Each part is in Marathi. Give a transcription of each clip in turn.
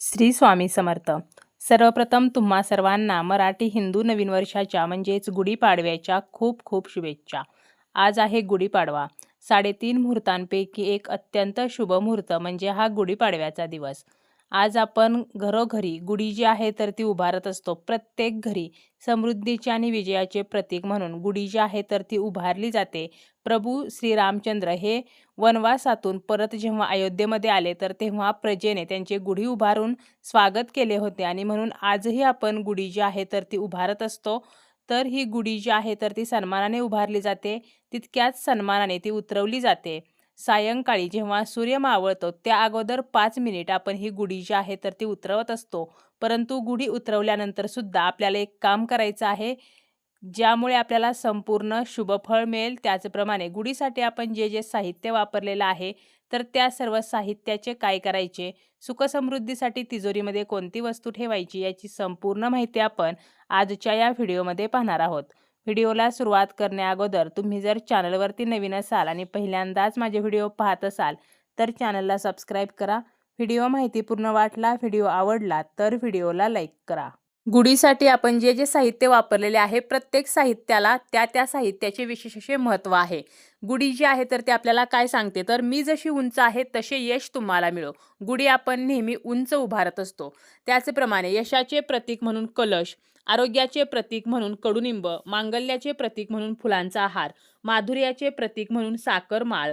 श्री स्वामी समर्थ. सर्वप्रथम तुम्हा सर्वांना मराठी हिंदू नवीन वर्षाच्या म्हणजेच गुढीपाडव्याच्या खूप खूप शुभेच्छा. आज आहे गुढीपाडवा. साडेतीन मुहूर्तांपैकी एक अत्यंत शुभ मुहूर्त म्हणजे हा गुढीपाडव्याचा दिवस. आज आपण घरोघरी गुढी जी आहे तर ती उभारत असतो. प्रत्येक घरी समृद्धीचे आणि विजयाचे प्रतीक म्हणून गुढी जी आहे तर ती उभारली जाते. प्रभू श्रीरामचंद्र हे वनवासातून परत जेव्हा अयोध्येमध्ये आले तर तेव्हा प्रजेने त्यांचे गुढी उभारून स्वागत केले होते. आणि म्हणून आजही आपण गुढी जी आहे तर ती उभारत असतो. तर ही गुढी जी आहे तर ती सन्मानाने उभारली जाते. तितक्याच सन्मानाने ती उतरवली जाते. सायंकाळी जेव्हा सूर्य मावळतो त्या अगोदर पाच मिनिट आपण ही गुढी जी आहे तर ती उतरवत असतो. परंतु गुढी उतरवल्यानंतर सुद्धा आपल्याला एक काम करायचं आहे ज्यामुळे आपल्याला संपूर्ण शुभफळ मिळेल. त्याचप्रमाणे गुढीसाठी आपण जे जे साहित्य वापरलेलं आहे तर त्या सर्व साहित्याचे काय करायचे? सुखसमृद्धीसाठी तिजोरीमध्ये कोणती वस्तू ठेवायची याची संपूर्ण माहिती आपण आजच्या या व्हिडिओमध्ये पाहणार आहोत. व्हिडिओला सुरुवात करण्याअगोदर तुम्ही जर चॅनलवरती नवीन असाल आणि पहिल्यांदाच माझे व्हिडिओ पाहत असाल तर चॅनलला सबस्क्राईब करा. व्हिडिओ माहितीपूर्ण वाटला व्हिडिओ आवडला तर व्हिडिओला लाईक करा. गुढीसाठी आपण जे जे साहित्य वापरलेले आहे प्रत्येक साहित्याला त्या त्या साहित्याचे विशेष असे महत्त्व आहे. गुढी जी आहे तर ते आपल्याला काय सांगते? तर मी जशी उंच आहे तसे यश तुम्हाला मिळो. गुढी आपण नेहमी उंच उभारत असतो. त्याचप्रमाणे यशाचे प्रतीक म्हणून कलश आरोग्याचे प्रतीक म्हणून कडुनिंब मांगल्याचे प्रतीक म्हणून फुलांचा हार माधुर्याचे प्रतीक म्हणून साखर माळ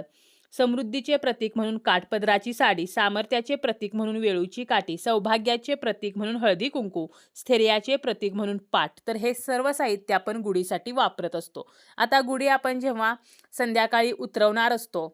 समृद्धीचे प्रतीक म्हणून काठपदराची साडी सामर्थ्याचे प्रतीक म्हणून वेळूची काठी सौभाग्याचे प्रतीक म्हणून हळदी कुंकू स्थैर्याचे प्रतीक म्हणून पाठ. तर हे सर्व साहित्य आपण गुढीसाठी वापरत असतो. आता गुढी आपण जेव्हा संध्याकाळी उतरवणार असतो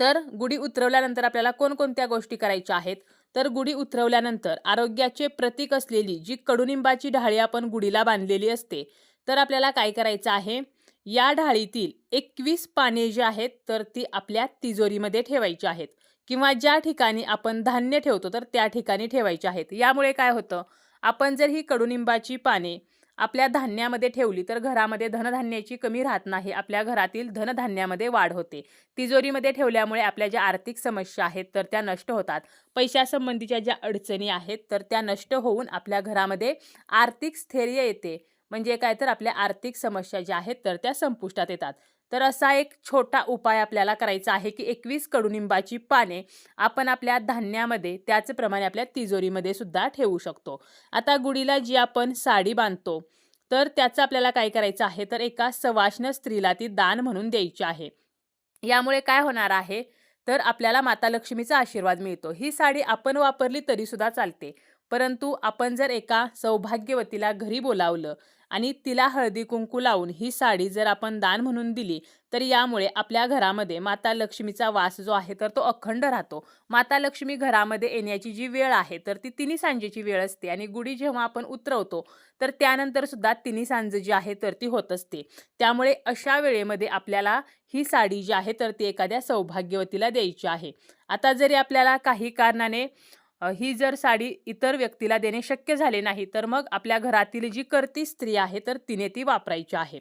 तर गुढी उतरवल्यानंतर आपल्याला कोणकोणत्या गोष्टी करायच्या आहेत? तर गुढी उतरवल्यानंतर आरोग्याचे प्रतीक असलेली जी कडुनिंबाची ढाळी आपण गुढीला बांधलेली असते तर आपल्याला काय करायचं आहे? या ढाळीतील एकवीस पाने जी आहेत तर ती आपल्या तिजोरीमध्ये ठेवायची आहेत. किंवा ज्या ठिकाणी आपण धान्य ठेवतो तर त्या ठिकाणी ठेवायची आहेत. यामुळे काय होतं? आपण जर ही कडुनिंबाची पाने आपल्या धान्यामध्ये ठेवली तर घरामध्ये धनधान्याची कमी राहत नाही. आपल्या घरातील धनधान्यामध्ये वाढ होते. तिजोरीमध्ये ठेवल्यामुळे आपल्या ज्या आर्थिक समस्या आहेत तर त्या नष्ट होतात. पैशासंबंधीच्या ज्या अडचणी आहेत तर त्या नष्ट होऊन आपल्या घरामध्ये आर्थिक स्थैर्य येते. म्हणजे काय? तर आपल्या आर्थिक समस्या ज्या आहेत तर त्या संपुष्टात येतात. तर असा एक छोटा उपाय आपल्याला करायचा आहे की एकवीस कडुनिंबाची पाने आपण आपल्या धान्यामध्ये त्याचप्रमाणे आपल्या तिजोरीमध्ये सुद्धा ठेवू शकतो. आता गुढीला जी आपण साडी बांधतो तर त्याचं आपल्याला काय करायचं आहे? तर एका सवाष्ण स्त्रीला ती दान म्हणून द्यायची आहे. यामुळे काय होणार आहे? तर आपल्याला माता लक्ष्मीचा आशीर्वाद मिळतो. ही साडी आपण वापरली तरी सुद्धा चालते. परंतु आपण जर एका सौभाग्यवतीला घरी बोलावलं आणि तिला हळदी कुंकू लावून ही साडी जर आपण दान म्हणून दिली तर यामुळे आपल्या घरामध्ये माता लक्ष्मीचा वास जो आहे तर तो अखंड राहतो. माता लक्ष्मी घरामध्ये येण्याची जी वेळ आहे तर ती तिन्ही सांजेची वेळ असते आणि गुढी जेव्हा आपण उतरवतो तर त्यानंतर सुद्धा तिन्ही सांज जी आहे तर ती होत असते. त्यामुळे अशा वेळेमध्ये आपल्याला ही साडी जी आहे तर ती एखाद्या सौभाग्यवतीला द्यायची आहे. आता जरी आपल्याला काही कारणाने ही जर साडी इतर व्यक्तीला देणे शक्य झाले नाही तर मग आपल्या घरातील जी करती स्त्री आहे तर तिने ती वापरायची आहे.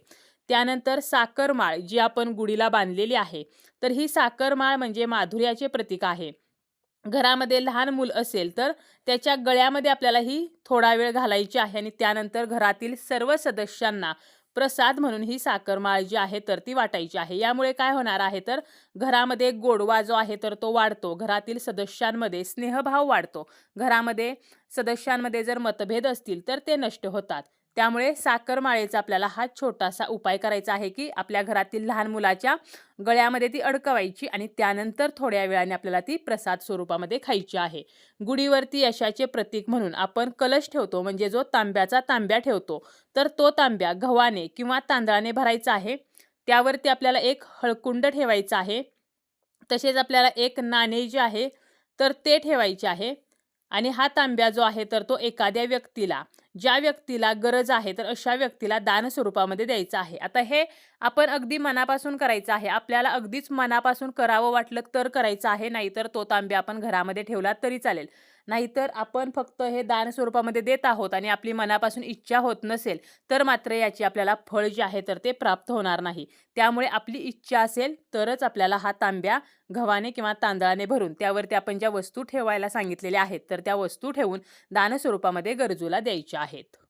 त्यानंतर साखरमाळ जी आपण गुढीला बांधलेली आहे तर ही साखरमाळ म्हणजे माधुर्याचे प्रतीक आहे. घरामध्ये लहान मूल असेल तर त्याच्या गळ्यामध्ये आपल्याला ही थोडा वेळ घालायची आहे आणि त्यानंतर घरातील सर्व सदस्यांना प्रसाद म्हणून ही साखरमाळ जी आहे तर ती वाटायची आहे. यामुळे काय होणार आहे तर घरामध्ये गोडवा जो आहे तर तो वाढतो. घरातील सदस्यांमध्ये स्नेहभाव वाढतो. घरामध्ये सदस्यांमध्ये जर मतभेद असतील तर ते नष्ट होतात. त्यामुळे साखरमाळेचा आपल्याला हा छोटासा उपाय करायचा आहे की आपल्या घरातील लहान मुलाच्या गळ्यामध्ये ती अडकवायची आणि त्यानंतर थोड्या वेळाने आपल्याला ती प्रसाद स्वरूपामध्ये खायची आहे. गुढीवरती यशाचे प्रतीक म्हणून आपण कलश ठेवतो म्हणजे जो तांब्याचा तांब्या ठेवतो तर तो तांब्या गव्हाने किंवा तांदळाने भरायचा आहे. त्यावरती आपल्याला एक हळकुंड ठेवायचं आहे. तसेच आपल्याला एक नाणे जे आहे तर ते ठेवायचे आहे. आणि हा तांब्या जो आहे तर तो एखाद्या व्यक्तीला ज्या व्यक्तीला गरज आहे तर अशा व्यक्तीला दान स्वरूपामध्ये द्यायचं आहे. आता हे आपण अगदी मनापासून करायचं आहे. आपल्याला अगदीच मनापासून करावं वाटलं तर करायचं आहे नाहीतर तो तांब्या आपण घरामध्ये ठेवला तरी चालेल. नाहीतर आपण फक्त हे दान स्वरूपामध्ये देत आहोत आणि आपली मनापासून इच्छा होत नसेल तर मात्र याची आपल्याला फळ जे आहे तर ते प्राप्त होणार नाही. त्यामुळे आपली इच्छा असेल तरच आपल्याला हा तांब्या गव्हाने किंवा तांदळाने भरून त्यावरती आपण ज्या वस्तू ठेवायला सांगितलेल्या आहेत तर त्या वस्तू ठेवून दान स्वरूपामध्ये गरजूला द्यायच्या आहेत.